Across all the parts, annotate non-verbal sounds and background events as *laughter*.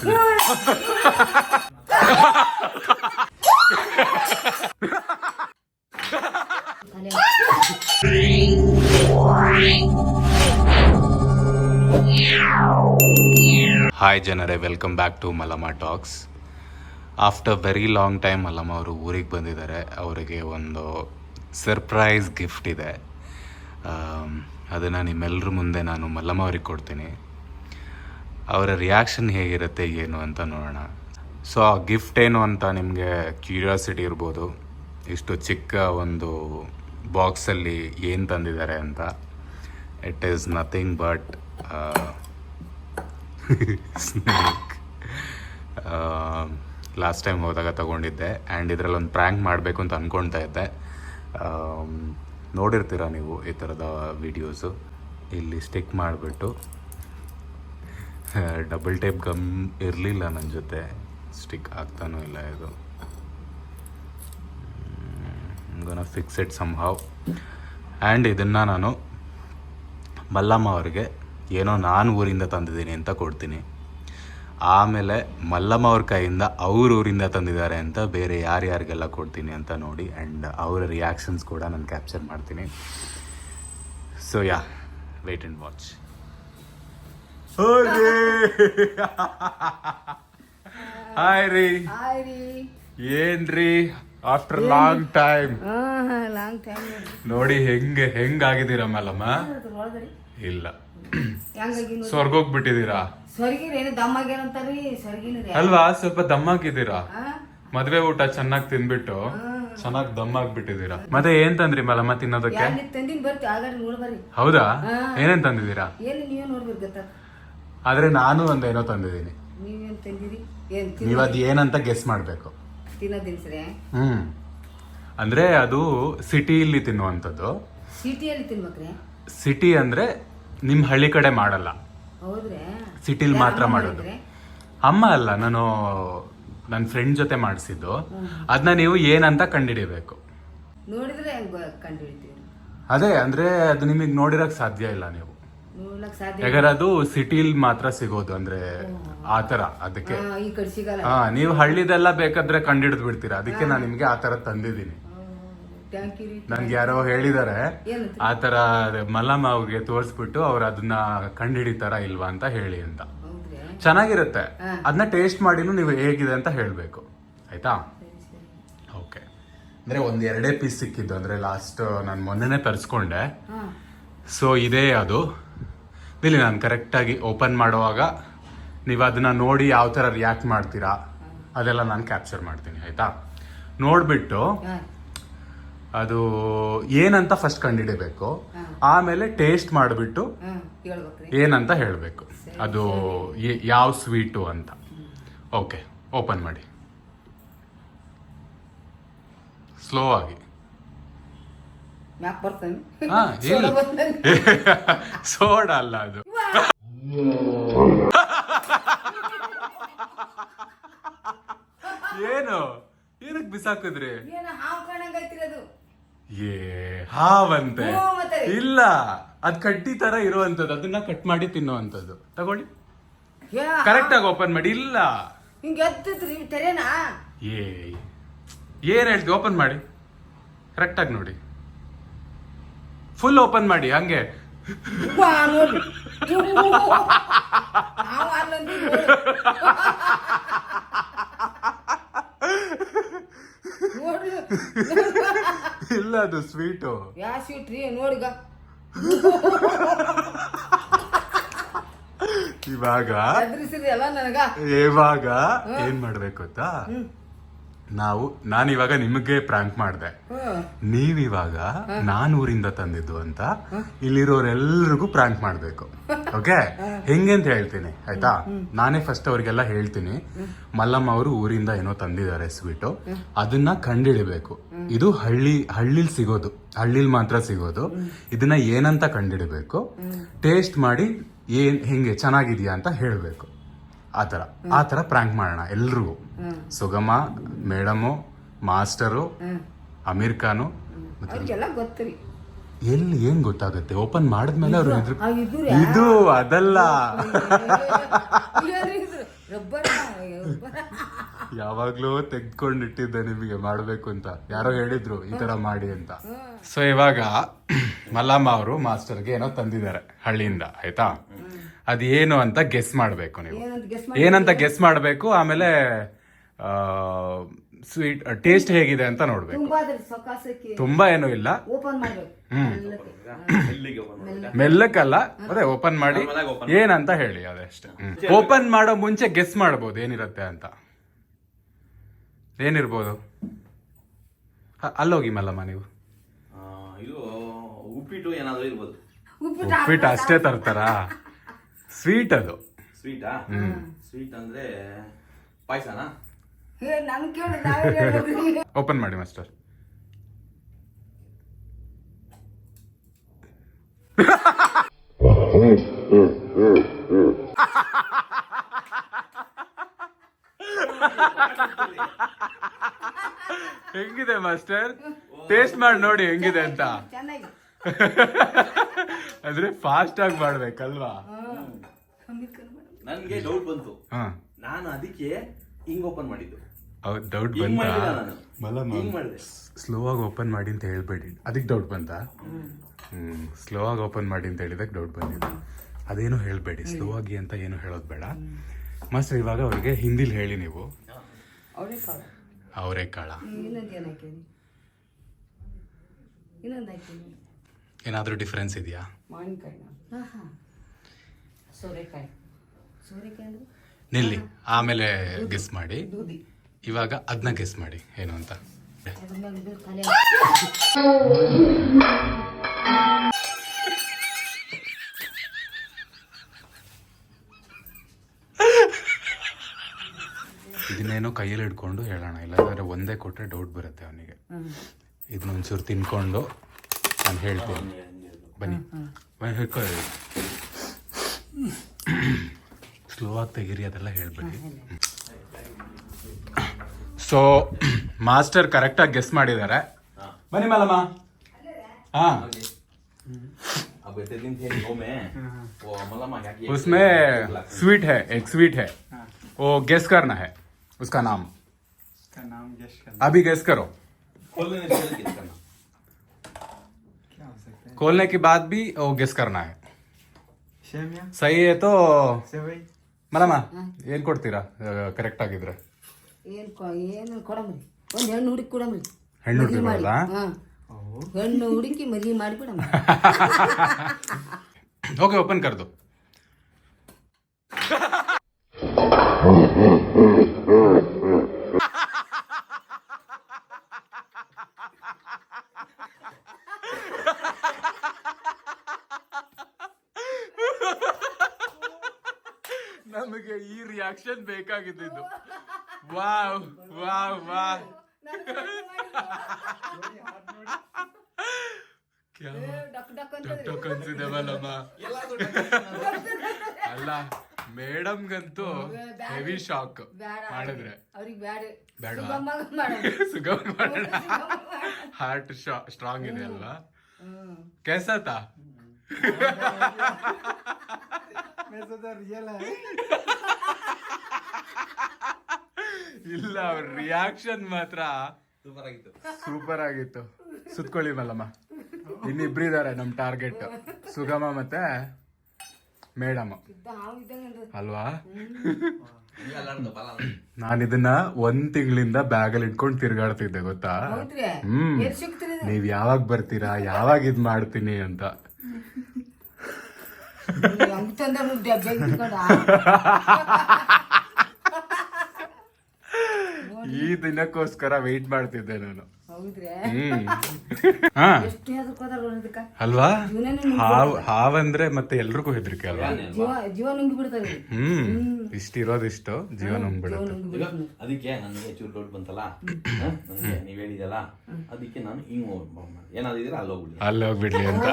Hi ಜನರೇ welcome back to Malama talks after very long time Malama ಅವರು ಊರಿಗೆ ಬಂದಿದ್ದಾರೆ. ಅವರಿಗೆ ಒಂದು ಸರ್ಪ್ರೈಸ್ ಗಿಫ್ಟ್ ಇದೆ. ಅದನ್ನು ನಿಮ್ಮೆಲ್ಲರ ಮುಂದೆ ನಾನು ಮಲ್ಲಮ್ಮ ಅವ್ರಿಗೆ ಕೊಡ್ತೀನಿ. ಅವರ ರಿಯಾಕ್ಷನ್ ಹೇಗಿರುತ್ತೆ, ಏನು ಅಂತ ನೋಡೋಣ. ಸೊ ಆ ಗಿಫ್ಟ್ ಏನು ಅಂತ ನಿಮಗೆ ಕ್ಯೂರಿಯಾಸಿಟಿ ಇರ್ಬೋದು. ಇಷ್ಟು ಚಿಕ್ಕ ಒಂದು ಬಾಕ್ಸಲ್ಲಿ ಏನು ತಂದಿದ್ದಾರೆ ಅಂತ. It is nothing but snake last time ಹೋದಾಗ ತಗೊಂಡಿದ್ದೆ. ಆ್ಯಂಡ್ ಇದರಲ್ಲಿ ಒಂದು ಪ್ರ್ಯಾಂಕ್ ಮಾಡಬೇಕು ಅಂತ ಅಂದ್ಕೊಳ್ತಾ ಇದ್ದೆ. ನೋಡಿರ್ತೀರ ನೀವು ಈ ಥರದ ವೀಡಿಯೋಸು ಇಲ್ಲಿ ಸ್ಟಿಕ್ ಮಾಡಿಬಿಟ್ಟು ಡಬಲ್ ಟೇಪ್ ಗಮ್ ಇರಲಿಲ್ಲ ನನ್ನ ಜೊತೆ. ಸ್ಟಿಕ್ ಆಗ್ತಾನೂ ಇಲ್ಲ ಇದು. Gonna fix it somehow and ಇದನ್ನು ನಾನು ಮಲ್ಲಮ್ಮ ಅವ್ರಿಗೆ ಏನೋ ನಾನು ಊರಿಂದ ತಂದಿದ್ದೀನಿ ಅಂತ ಕೊಡ್ತೀನಿ. ಆಮೇಲೆ ಮಲ್ಲಮ್ಮ ಅವ್ರ ಕೈಯಿಂದ ಅವ್ರ ಊರಿಂದ ತಂದಿದ್ದಾರೆ ಅಂತ ಬೇರೆ ಯಾರ್ಯಾರಿಗೆಲ್ಲ ಕೊಡ್ತೀನಿ ಅಂತ ನೋಡಿ ಆ್ಯಂಡ್ ಅವರ ರಿಯಾಕ್ಷನ್ಸ್ ಕೂಡ ನಾನು ಕ್ಯಾಪ್ಚರ್ ಮಾಡ್ತೀನಿ. So ya wait and watch hi ರೀ. ಹಾಯ್ ರೀ. ಏನ್ರಿ after long time long time ನೋಡಿ ಹೆಂಗೆ ಹೆಂಗಾಗಿದ್ದೀರಾ ಒಳಗಡೆ? ಇಲ್ಲ. ಸ್ವರ್ಗ ಹೋಗ್ಬಿಟ್ಟಿದ್ದೀರಾ? ಅಲ್ವಾ? ಸ್ವಲ್ಪ ದಮ್ಮಾಗಿದ್ದೀರಾ ಮದ್ವೆ ಊಟ ಚೆನ್ನಾಗಿ ತಿನ್ಬಿಟ್ಟು ಚೆನ್ನಾಗಿ ದಮ್ಮಾಗ್ಬಿಟ್ಟಿದ್ದೀರಾ ಮತ್ತೆ ಏನ್ ತಂದ್ರಿ ಮಲ್ಲಮ್ಮ ತಿನ್ನೋದಕ್ಕೆ? ಹೌದಾ? ಏನೇನ್ ತಂದಿದ್ದೀರಾ ಏನು ನೀವೇ ನೋಡ್ಬೇಕು ಗೊತ್ತ ಆದ್ರೆ ನಾನು ಒಂದೇನೋ ತಂದಿದ್ದೀನಿ. ನೀವೇನ್ ತಂದಿರಿ? ಏನ್ ನೀವ್ ಅದ್ ಏನಂತ ಗೆಸ್ ಮಾಡ್ಬೇಕು. ಹ್ಮ್. ಅಂದ್ರೆ ಅದು ಸಿಟಿಯಲ್ಲಿ ತಿನ್ನುವಂಥದ್ದು. ಸಿಟಿಯಲ್ಲಿ ತಿನ್ಬೇಕ್ರೆ? ಸಿಟಿ ಅಂದ್ರೆ ನಿಮ್ ಹಳ್ಳಿ ಕಡೆ ಮಾಡಲ್ಲ. ಹೌದ್ರೆ? ಸಿಟಿಲ್ ಮಾತ್ರ ಮಾಡೋದು. ಅಮ್ಮ ಅಲ್ಲ ನಾನು ನನ್ನ ಫ್ರೆಂಡ್ ಜೊತೆ ಮಾಡಿಸಿದ್ದು. ಅದನ್ನ ನೀವು ಏನಂತ ಕಂಡಿಡಿಬೇಕು ನೋಡಿದ್ರೆ ಅದೇ ಅಂದ್ರೆ ಅದು ನಿಮಗೆ ನೋಡಿರಕ್ ಸಾಧ್ಯ ಇಲ್ಲ ನೀವು. ಸಾಧ್ಯ ಯಾಕಂದ್ರೆ ಅದು ಸಿಟಿಲ್ ಮಾತ್ರ ಸಿಗೋದು ಅಂದ್ರೆ ಆ ತರ ಅದಕ್ಕೆ. ಹಾ, ಈ ಕಡೆ ಸಿಗಲ್ಲ ಹಾ ನೀವು ಹಳ್ಳಿದೆಲ್ಲ ಬೇಕಾದ್ರೆ ಕಂಡಿಡಿದ್ ಬಿಡ್ತೀರಾ? ಅದಕ್ಕೆ ನಾನು ನಿಮ್ಗೆ ಆ ತರ ತಂದಿದ್ದೀನಿ. ರೀ. ನನ್ಗೆ ಯಾರೋ ಹೇಳಿದಾರೆ ಏನಂತ? ಆ ತರ ಮಲ್ಲಮ್ಮ ಅವ್ರಿಗೆ ತೋರಿಸ್ಬಿಟ್ಟು ಅವ್ರು ಅದನ್ನ ಕಂಡಿಡಿತಾರ ಇಲ್ವಾ ಅಂತ ಹೇಳಿ ಅಂತ. ಹೌದ್ರಿ? ಚೆನ್ನಾಗಿರುತ್ತೆ. ಅದನ್ನ ಟೇಸ್ಟ್ ಮಾಡಿನೂ ನೀವು ಹೇಗಿದೆ ಅಂತ ಹೇಳಬೇಕು. ಆಯ್ತಾ? ಓಕೆ ಅಂದ್ರೆ ಒಂದ್ ಎರಡೇ ಪೀಸ್ ಸಿಕ್ಕಿದ್ದು. ಅಂದ್ರೆ ಲಾಸ್ಟ್ ನಾನು ಮೊನ್ನೆನೆ ತರಿಸ್ಕೊಂಡೆ. ಹಾ. ಸೊ ಇದೇ ಅದು. ಇಲ್ಲಿ ನಾನು ಕರೆಕ್ಟಾಗಿ ಓಪನ್ ಮಾಡುವಾಗ ನೀವು ಅದನ್ನು ನೋಡಿ ಯಾವ ಥರ ರಿಯಾಕ್ಟ್ ಮಾಡ್ತೀರಾ ಅದೆಲ್ಲ ನಾನು ಕ್ಯಾಪ್ಚರ್ ಮಾಡ್ತೀನಿ ಆಯಿತಾ? ನೋಡಿಬಿಟ್ಟು ಅದು ಏನಂತ ಫಸ್ಟ್ ಕಂಡಿಡಿಬೇಕು ಆಮೇಲೆ ಟೇಸ್ಟ್ ಮಾಡಿಬಿಟ್ಟು ಏನಂತ ಹೇಳಬೇಕು. ಅದು ಯಾವ ಸ್ವೀಟು ಅಂತ. ಓಕೆ ಓಪನ್ ಮಾಡಿ. ಸ್ಲೋ ಆಗಿ. ಹಾ, *laughs* ಇಲ್ಲ. *laughs* ಸೋಡಾ ಅಲ್ಲ ಅದು. ಏನು? ಏನಕ್ ಬಿಸಾಕಿದ್ರಿ ಏ ಹಾವಂತೆ. ಇಲ್ಲ ಅದ್ ಕಟ್ಟಿ ತರ ಇರುವಂತದ್ದು. ಅದನ್ನ ಕಟ್ ಮಾಡಿ ತಿನ್ನುವಂತದ್ದು. ತಗೊಳ್ಳಿ. ಕರೆಕ್ಟ್ ಆಗಿ ಓಪನ್ ಮಾಡಿ ಇಲ್ಲ. ಏ ಏನ್ ಹೇಳ್ತಿ? ಓಪನ್ ಮಾಡಿ. ಕರೆಕ್ಟ್ ಆಗಿ ನೋಡಿ. ಫುಲ್ ಓಪನ್ ಮಾಡಿ ಹಂಗೆ. ಇಲ್ಲ ಅದು ಸ್ವೀಟು ಯಾ ಸ್ವೀಟ್ ರೀ ನೋಡಿಗ ಇವಾಗ ಇವಾಗ ಏನ್ ಮಾಡ್ಬೇಕು ಗೊತ್ತಾ? ನಾವು ನಾನಿವಾಗ ನಿಮಗೆ ಪ್ರಾಂಕ್ ಮಾಡ್ದೆ. ನೀವಿವಾಗ ನಾನ್ ಊರಿಂದ ತಂದಿದ್ದು ಅಂತ ಇಲ್ಲಿರೋರೆಲ್ಲರಿಗೂ ಪ್ರಾಂಕ್ ಮಾಡ್ಬೇಕು. ಓಕೆ ಹೆಂಗೆ ಅಂತ ಹೇಳ್ತೀನಿ ಆಯ್ತಾ? ನಾನೇ ಫಸ್ಟ್ ಅವ್ರಿಗೆಲ್ಲ ಹೇಳ್ತೀನಿ. ಮಲ್ಲಮ್ಮ ಅವರು ಊರಿಂದ ಏನೋ ತಂದಿದ್ದಾರೆ ಸ್ವೀಟು ಅದನ್ನ ಕಂಡಿಡಿಬೇಕು. ಇದು ಹಳ್ಳಿ ಹಳ್ಳಿಲ್ ಸಿಗೋದು. ಹಳ್ಳಿಲ್ ಮಾತ್ರ ಸಿಗೋದು. ಇದನ್ನ ಏನಂತ ಕಂಡಿಡಿಬೇಕು. ಟೇಸ್ಟ್ ಮಾಡಿ ಏನ್ ಹೆಂಗೆ ಚೆನ್ನಾಗಿದ್ಯಾ ಅಂತ ಹೇಳ್ಬೇಕು. ಆ ಥರ. ಆ ಥರ ಪ್ರ್ಯಾಂಕ್ ಮಾಡೋಣ ಎಲ್ರಿಗೂ. ಸುಗಮ ಮೇಡಮು ಮಾಸ್ಟರು ಅಮೀರ್ ಖಾನು ಎಲ್ಲಿ ಏನ್ ಗೊತ್ತಾಗುತ್ತೆ? ಓಪನ್ ಮಾಡಿದ್ಮೇಲೆ ಅವ್ರು ಇದ್ರು. ಇದು ಅದಲ್ಲ. ಯಾವಾಗ್ಲೂ ತೆಗ್ದ್ಕೊಂಡು ಇಟ್ಟಿದ್ದೆ ನಿಮಗೆ ಮಾಡಬೇಕು ಅಂತ. ಯಾರೋ ಹೇಳಿದ್ರು ಈ ತರ ಮಾಡಿ ಅಂತ. ಸೊ ಇವಾಗ ಮಲ್ಲಮ್ಮ ಅವರು ಮಾಸ್ಟರ್ಗೆ ಏನೋ ತಂದಿದ್ದಾರೆ ಹಳ್ಳಿಯಿಂದ ಆಯ್ತಾ? ಅದೇನು ಅಂತ ಗೆಸ್ ಮಾಡಬೇಕು ನೀವು. ಏನಂತ ಗೆಸ್ ಮಾಡಬೇಕು? ಆಮೇಲೆ ಸ್ವೀಟ್ ಟೇಸ್ಟ್ ಹೇಗಿದೆ ಅಂತ ನೋಡ್ಬೇಕು. ತುಂಬಾ ಅದ್ರಿ ಸೊಕಾಸಕ್ಕೆ ತುಂಬಾ ಏನು ಇಲ್ಲ? ಮೆಲ್ಲಕ್ಕಲ್ಲ ಅದೇ ಓಪನ್ ಮಾಡಿ ಏನಂತ ಹೇಳಿ ಅದಷ್ಟೇ. ಓಪನ್ ಮಾಡೋ ಮುಂಚೆ ಗೆಸ್ ಮಾಡ್ಬೋದು ಏನಿರುತ್ತೆ ಅಂತ. ಏನಿರ್ಬೋದು? ಅಲ್ಲೋಗಿ ಮಲ್ಲಮ್ಮ ನೀವು. ಆ, ಇದು ಉಪ್ಪಿಟ್ಟು ಏನಾದ್ರು ಇರ್ಬೋದು. ಉಪ್ಪಿಟ್ಟು ಉಪ್ಪಿಟ್ಟು ಅಷ್ಟೇ ತರ್ತಾರ? ಸ್ವೀಟ್ ಅದು. ಸ್ವೀಟಾ ಸ್ವೀಟ್ ಅಂದ್ರೆ ಪಾಯ್ಸನಾ? ಹೇ ನನ್ ಕೇಳಿ ನಾವೇ ಹೇಳ್ಬೇಕ್ರಿ. ಓಪನ್ ಮಾಡಿ ಮಾಸ್ಟರ್ ಹೆಂಗಿದೆ ಮಾಸ್ಟರ್ ಟೇಸ್ಟ್ ಮಾಡಿ ನೋಡಿ ಹೆಂಗಿದೆ ಅಂತ. ಚೆನ್ನಾಗಿ *laughs* ಅಂದ್ರೆ ಫಾಸ್ಟ್ ಆಗಿ ಮಾಡ್ಬೇಕಲ್ವಾ. ನನ್ಗೆ ಡೌಟ್ ಬಂತು. ಹಾ. ನಾನು ಅದಕ್ಕೆ ಹಿಂಗ್ ಓಪನ್ ಮಾಡಿದ್ದು. ಡೌಟ್ ಹಿಂಗ್ ಬಂತಾ? ಮಾಡಿಲ್ಲ ನಾನು. ಮಲ್ಲಮ್ಮ ಹಿಂಗ್ ಮಾಡಿದೆ. ಸ್ಲೋ ಆಗಿ ಓಪನ್ ಮಾಡಿ ಅಂತ ಹೇಳ್ಬೇಡಿ. ಅದಕ್ಕೆ ಡೌಟ್ ಬಂತ? ಹ್ಮ್ ಸ್ಲೋ ಆಗಿ ಓಪನ್ ಮಾಡಿ ಅಂತ ಹೇಳಿದಕ್ಕೆ ಡೌಟ್ ಬಂದಿದೆ. ಅದೇನು ಹೇಳ್ಬೇಡಿ. ಸ್ಲೋ ಆಗಿ ಅಂತ ಏನು ಹೇಳೋದು ಬೇಡ. ಮಸ್ತ್ ಇವಾಗ ಅವ್ರಿಗೆ ಹಿಂದಿಲಿ ಹೇಳಿ ನೀವು. ಅವರೇ ಕಾಳು. ಅವರೇ ಕಾಳ. ಇನ್ನೊಂದು ಏನು ಹಾಕೀನಿ ಇನ್ನೊಂದು ಹಾಕೀನಿ ಏನಾದರೂ ಡಿಫ್ರೆನ್ಸ್ ಇದೆಯಾ? ಮಾವಿನಕಾಯಿನ? ಹಾಂ ಹಾಂ ಸೋರೆಕಾಯಿ ನಿಲ್ಲಿ ಆಮೇಲೆ ಗೆಸ್ ಮಾಡಿ. ಇವಾಗ ಅದನ್ನ ಗೆಸ್ ಮಾಡಿ ಏನು ಅಂತ. ಇದನ್ನೇನೋ ಕೈಯಲ್ಲಿ ಹಿಡ್ಕೊಂಡು ಹೇಳೋಣ ಇಲ್ಲಾಂದ್ರೆ ಒಂದೇ ಕೊಟ್ಟರೆ ಡೌಟ್ ಬರುತ್ತೆ ಅವನಿಗೆ. ಇದನ್ನ ಒಂಚೂರು ತಿನ್ಕೊಂಡು ನಾನು ಹೇಳ್ತೀನಿ. ಬನ್ನಿ. ಬನ್ನಿ ಹಿಡ್ಕೊಳ್ಳಿ ಸ್ಲೋ ಆಗಿ ತೆಗೀರಿ ಅದೆಲ್ಲ ಹೇಳ್ಬೇಡಿ ಸೊ *clears throat* ಮಾಸ್ಟರ್ ಕರೆಕ್ಟಾಗಿ ಗೆಸ್ ಮಾಡಿದ್ದಾರೆ ಬನ್ನಿ ಮಲ್ಲಮ್ಮ ಹಾ अब ऐसे दिन थे गाँव में वो मलमा क्या किया उसमें स्वीट है एक स्वीट है वो गेस करना है उसका नाम का नाम यश करना अभी गेस करो खोलने से पहले किस करना क्या हो सकता है खोलने के बाद भी वो गेस करना है शेमिया ಸಹಿ ಆಯ್ತು सेवई ಮಲಮ್ಮ ಏನ್ ಕೊಡ್ತೀರಾ? ಕರೆಕ್ಟ್ ಆಗಿದ್ರೆ. ಏನು ಕೊ ಏನು ಕೊಡಮ್ರಿ ಒಂದು ಹೆಣ್ಣು ಹುಡುಕಿ ಕೊಡಮ್ರಿ ಹೆಣ್ಣು ಮದ್ವೆ ಮಾಡಿ. ಹುಡುಕಿರೋದಾ ಹಾಂ. ಹೆಣ್ಣು ಹುಡುಕಿ ಮದುವೆ ಮಾಡಿಬಿಡಮ್ಮ ಓಕೆ *laughs* ಓಪನ್ ಕರ್ *laughs* ನಮಗೆ ಈ ರಿಯಾಕ್ಷನ್ ಬೇಕಾಗಿದ್ದು ವಾವ್ ವಾವ್ ವಾ ಅನ್ಸಿದೆ ಬಲಮ್ಮ ಅಲ್ಲ ಮೇಡಮ್ಗಂತೂ ಹೆವಿ ಶಾಕ್ ಮಾಡಿದ್ರೆ. ಬೇಡ ಸುಗಮ ಮಾಡೋಣ ಹಾರ್ಟ್ ಸ್ಟ್ರಾಂಗ್ ಇದೆ ಅಲ್ವಾ? ಕೆಸತಾ? ರಿಯಲ್ *laughs* ಇಲ್ಲ ಅವ್ರ ರಿಯಾಕ್ಷನ್ ಮಾತ್ರ ಸೂಪರ್ ಆಗಿತ್ತು ಸೂಪರ್ ಆಗಿತ್ತು ಸುತ್ಕೊಳ್ಳಿ ಮಲ್ಲಮ್ಮ. ಇನ್ನಿಬ್ರಿದ್ದಾರೆ ನಮ್ ಟಾರ್ಗೆಟ್ ಸುಗಮ ಮತ್ತೆ ಮೇಡಮ್. ಅಲ್ವಾ? ನಾನು ಇದನ್ನ ಒಂದ್ ತಿಂಗಳಿಂದ ಬ್ಯಾಗಲ್ಲಿ ಇಟ್ಕೊಂಡು ತಿರ್ಗಾಡ್ತಿದ್ದೆ ಗೊತ್ತಾ? ಹ್ಮ್. ನೀವ್ ಯಾವಾಗ ಬರ್ತೀರಾ ಯಾವಾಗ ಇದ್ ಮಾಡ್ತೀನಿ ಅಂತ ನೀವು ಹಂಗ್ ತಂದ್ರೆ ಮುದ್ದೆ ಬೆಂಕಿ ಇಟ್ಕೊಂಡು ಆ- ಈ ದಿನಕ್ಕೋಸ್ಕರ ವೆಯ್ಟ್ ಮಾಡ್ತಿದ್ದೆ ನಾನು. ಹೌದ್ರಿ? ಹ್ಮ್. *laughs* ಹಾ. ಅಲ್ವಾ? ಹಾವ್ ಹಾವಂದ್ರೆ ಮತ್ತೆ ಎಲ್ರಿಗೂ ಹೆದರಿಕೆ ಅಲ್ವಾ? ಹ್ಮ್. ಇಷ್ಟಿರೋದಿಷ್ಟು ಜೀವ ಜೀವ ನುಂಗ್ಬಿಡುತ್ತೆ. ನುಂಗಿ ಅದಕ್ಕೆ ನನಗೆ ಚೂರು ಡೌಟ್ ಬಂತಲ್ಲ? ನನಗೆ ನೀವ್ ಹೇಳಿದಲ್ಲ ಅದಕ್ಕೆ ನಾನು ಹಿಂಗ್ ಏನಾದಿದ್ರೆ ಅಲ್ಲಿ ಹೋಗ್ಬಿಡಿ. ಅಲ್ಲಿ ಹೋಗ್ಬಿಡ್ಲಿ ಅಂತ.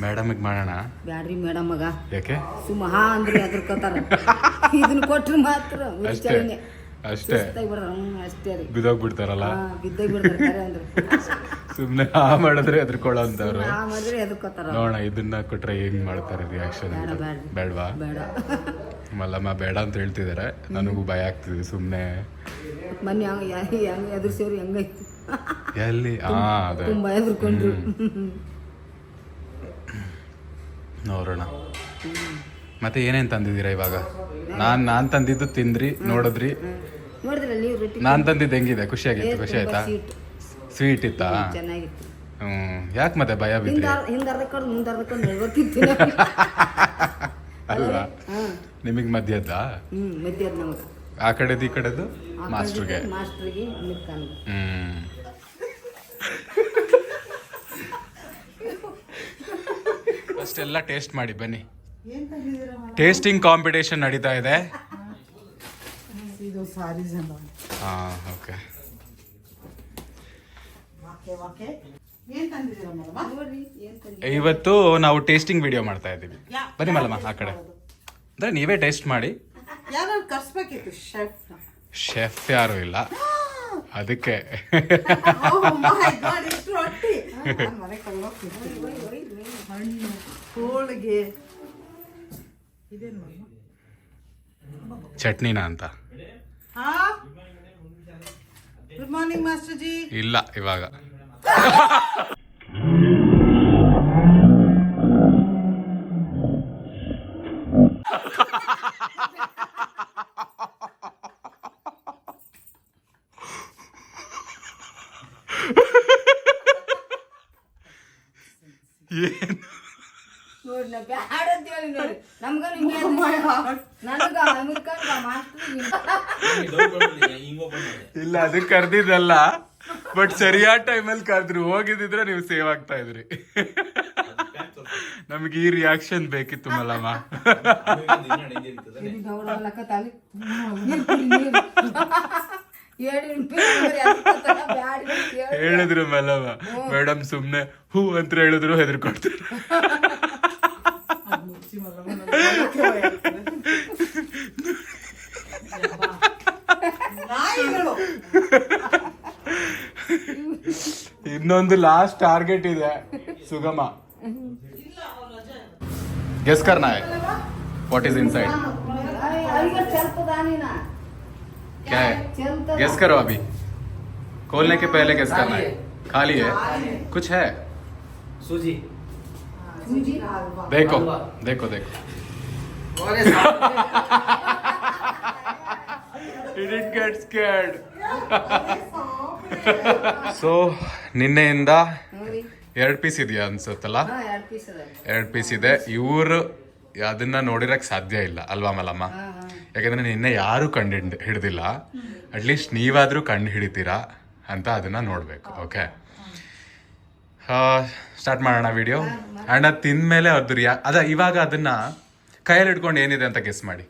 ಮೇಡಮ್ಗೆ ಮಾಡೋಣ? ಬ್ಯಾಡ್ರಿ ಮೇಡಮ್ ಮಗ. ಯಾಕೆ? ಸುಮ್ಮ ಹಾ ಅದ್ರ ಅದ್ರಕತ್ತಾರ ಇದನ್ನ ಕೊಟ್ರು ಮಾತ್ರ ಅಷ್ಟೇ. ಅಷ್ಟೇ ಸುಸ್ತಾಗಿ ಬಿಡ್ತಾರ ಹ್ಮ್ ಅಷ್ಟೇ ರೀ. ಬಿದೋಗ್ಬಿಡ್ತಾರಲ್ಲ ಹಾ ಬಿದ್ದೋಗಿ ಬಿಡ್ತಾರ ಕರೆ ಅಂದ್ರೆ. ಸುಮ್ನೆ ಆ ಮಾಡಿದ್ರೆ ಎದ್ರುಕೊಳ್ಳೋ ಅಂತವ್ರು ನೋಡೋಣ ಇದನ್ನ ಕೊಟ್ರೆ ಹೆಂಗ್ ಮಾಡ್ತಾರೆ ರಿಯಾಕ್ಷನ್ ಬೇಡ, ಬೇಡ. ಬೇಡವಾ? ಮಲ್ಲಮ್ಮ ಬೇಡ ಅಂತ ಹೇಳ್ತಿದಾರೆ. ನನಗೂ ಭಯ ಆಗ್ತಿದೆ ಹೆಂಗಾಯ್ತು ಎಲ್ಲಿ? ಹಾ ಅದೇ. ನೋಡೋಣ. ಮತ್ತೆ ಏನೇನು ತಂದಿದ್ದೀರಾ ಇವಾಗ? ನಾನ್ ನಾನ್ ತಂದಿದ್ದು ತಿಂದ್ರಿ ನೋಡಿದ್ರಿ. ನೀವು ರೊಟ್ಟಿ ನಾನ್ ತಂದಿದ್ದು ಹೆಂಗಿದೆ? ಖುಷಿಯಾಗಿತ್ತು ಖುಷಿ ಆಯ್ತಾ? ಸ್ವೀಟ್ ಇತ್ತಾ? ಚೆನ್ನಾಗಿತ್ತು. ಹ್ಮ್ ಯಾಕೆ ಮತ್ತೆ ಭಯ ಬಿದ್ರಿ? ಹಿಂದ ಹಿಂದ ಅರ್ಧಕೊಂಡು ಮುಂದೆ ಅರ್ಧಕೊಂಡು ನಡ್ಕೊತಿತ್ತು *laughs* ಅಲ್ವಾ? ಹಾ. ನಿಮಗ್ ಹ್ಮ್ ನಮಗೆ. ಆ ಕಡೆದು ಈ ಕಡೆದು? ಮಾಸ್ಟರ್ಗೆ? ಹ್ಮ್. *laughs* ಫಸ್ಟ್ ಎಲ್ಲ ಟೇಸ್ಟ್ ಮಾಡಿ ಬನ್ನಿ. ಟೇಸ್ಟಿಂಗ್ ಕಾಂಪಿಟೇಷನ್ ನಡೀತಾ ಇದೆ ಇದು ಸಾರೀಸ್ ಅಲ್ಲ ಹಾ ಓಕೆ ವಾಕೆ ವಾಕೆ ಏನ್ ತಂದಿದ್ದೀರ ಮೇಡಮ್ ಏನ್ ತಂದಿ ಇವತ್ತು ನಾವು ಟೇಸ್ಟಿಂಗ್ ವಿಡಿಯೋ ಮಾಡ್ತಾ ಇದ್ದೀವಿ. ಬನ್ನಿ ಮಲ್ಲಮ್ಮ ಆ ಕಡೆ. ಅಂದ್ರೆ ನೀವೇ ಟೇಸ್ಟ್ ಮಾಡಿ. ಶೆಫ್ ಯಾರು ಇಲ್ಲ. ಅದಕ್ಕೆ. ಚಟ್ನಿನಾ ಅಂತ. ಗುಡ್ ಮಾರ್ನಿಂಗ್ ಮಾಸ್ಟರ್ ಜಿ ಇಲ್ಲ ಇವಾಗ *laughs* ಏನು ನೋಡಿ ನಾ ಬ್ಯಾಡ ಅಂತ ಹೇಳಿ ನೋಡಿ ನಮ್ಗ ನಿಮ್ಗೆ ನನಗ ಅಮಿತ್ ಖಾನ್ ಮಾಸ್ಟರ್ ಹಿಂಗ್ ಓಪನ್ ಅದಕ್ಕೆ ಕರ್ದಿದ್ದಲ್ಲ. ಬಟ್ ಸರಿಯಾದ ಟೈಮಲ್ಲಿ ಕರೆದ್ರು. ಹೋಗಿದ್ದಿದ್ರೆ ನೀವು ಸೇವ್ ಆಗ್ತಾ ಇದ್ರಿ. ನಮ್ಗೆ ಈ ರಿಯಾಕ್ಷನ್ ಬೇಕಿತ್ತು ಮಲ್ಲಮ್ಮ. ಹೇಳಿದ್ರು ಮಲ್ಲಮ್ಮ. ಮೇಡಮ್ ಸುಮ್ನೆ ಹೂ ಅಂತ ಹೇಳಿದ್ರು ಹೆದರ್ಕೊಡ್ತಾರೆ. *laughs* ಇನ್ನೊಂದು ಲಾಸ್ಟ್ ಟಾರ್ಗೆಟ್ ಇದೆ ಸುಗಮ ಗೆಸ್ करना है व्हाट इज इनसाइड ಅಯ್ಯೋ ಚಲ್ತದ ನೀನ क्या है ಚಲ್ತದ गेस करो अभी खोलने के पहले गेस करना है खाली है कुछ है ಸೂಜಿ ಸೂಜಿ देखो देखो देखो He didn't get scared so ನಿನ್ನೆಯಿಂದ ಎರಡು ಪೀಸ್ ಇದೆಯಾ ಅನ್ಸುತ್ತಲ್ಲ? ಹಾ ಎರಡು ಪೀಸ್ ಅದ ಎರಡು ಪೀಸ್ ಇದೆ. ಇವರು ಅದನ್ನ ನೋಡಿರಕ್ ಸಾಧ್ಯ ಇಲ್ಲ ಅಲ್ವಾ ಮಲಮ್ಮ? ಹಾ ಹಾ. ಯಾಕಂದ್ರೆ ನಿನ್ನೆ ಯಾರು ಕಂಡು ಹಿಡಿದಿಲ್ಲ. ಹಿಡ್ದಿಲ್ಲ ಅಟ್ಲೀಸ್ಟ್ ನೀವಾದ್ರೂ ಕಂಡು ಹಿಡಿತೀರಾ ಅಂತ ಅದನ್ನ ನೋಡ್ಬೇಕು ಓಕೆ ಸ್ಟಾರ್ಟ್ ಮಾಡೋಣ ವಿಡಿಯೋ ಅಂಡ್ ಅದು ತಿಂದ್ಮೇಲೆ ಅದ್ರ ಯಾ ಅದ ಇವಾಗ ಅದನ್ನ ಕೈಯಲ್ಲಿ ಹಿಡ್ಕೊಂಡು ಏನಿದೆ ಅಂತ ಗೆಸ್ ಮಾಡಿ.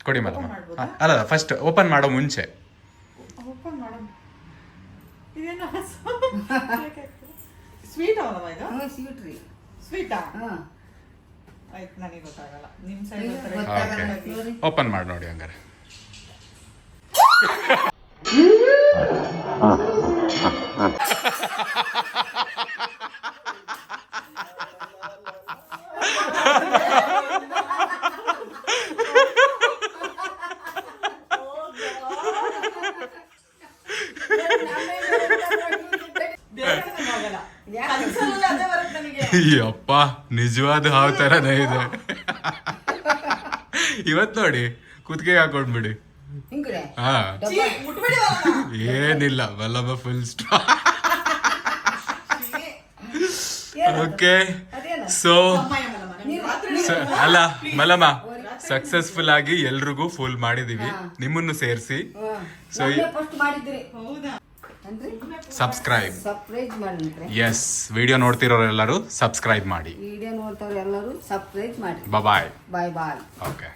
ಕೊಡಿ ಮಲ್ಲಮ್ಮ ಅಲ್ಲ ಅಲ್ಲ ಫಸ್ಟ್ ಓಪನ್ ಮಾಡೋ ಮುಂಚೆ. ಓಪನ್ ಮಾಡೋಣ. ಇದೇನು ಸ್ವೀಟ್ ಅವನಮ್ಮ ಇದು? ಸ್ವೀಟ್ ರೀ. ಸ್ವೀಟಾ ಹಾ. ಆಯ್ತು ನನಗೆ ಗೊತ್ತಾಗಲ್ಲ. ನಿಮ್ಮ ಸೈಡ್ ಓಪನ್ ಮಾಡಿ ನೋಡಿ ಹಂಗಾರೆ ಹೋಗಲ್ಲ ಕನ್ಸಲ್ಲ ಅದೇ ಬರುತ್ತೆ ನನಗೆ *laughs* ಅಪ್ಪ ನಿಜವಾದ ಹಾವು ತರನೇ ಇದೆ. ಇವತ್ ನೋಡಿ ಕುತ್ತಿಗೆ ಹಾಕೊಂಡ್ಬಿಡಿ. ಹಾ. ಏನಿಲ್ಲ ವಲ್ಲಭ ಫುಲ್ ಸ್ಟಾ? ಓಕೆ ಸೊ ಅಲ್ಲ ಮಲಮ್ಮ ಸಕ್ಸಸ್ಫುಲ್ ಆಗಿ ಎಲ್ರಿಗೂ ಫುಲ್ ಮಾಡಿದೀವಿ. ನಿಮ್ಮನ್ನು ಸೇರಿಸಿ. So, ಸಬ್ಸ್ಕ್ರೈಬ್ ಸರ್ಪ್ರೈಸ್ ಮಾಡಿದ್ರೆ. ಎಸ್ ವಿಡಿಯೋ ನೋಡ್ತಿರೋರೆಲ್ಲರೂ ಸಬ್ಸ್ಕ್ರೈಬ್ ಮಾಡಿ. ವಿಡಿಯೋ ನೋಡ್ತಾರೆಲ್ಲರೂ ಎಲ್ಲರೂ ಸಬ್ಸ್ಕ್ರೈಬ್ ಮಾಡಿ. ಬಾಯ್ ಬಾಯ್ ಬಾಯ್ ಓಕೆ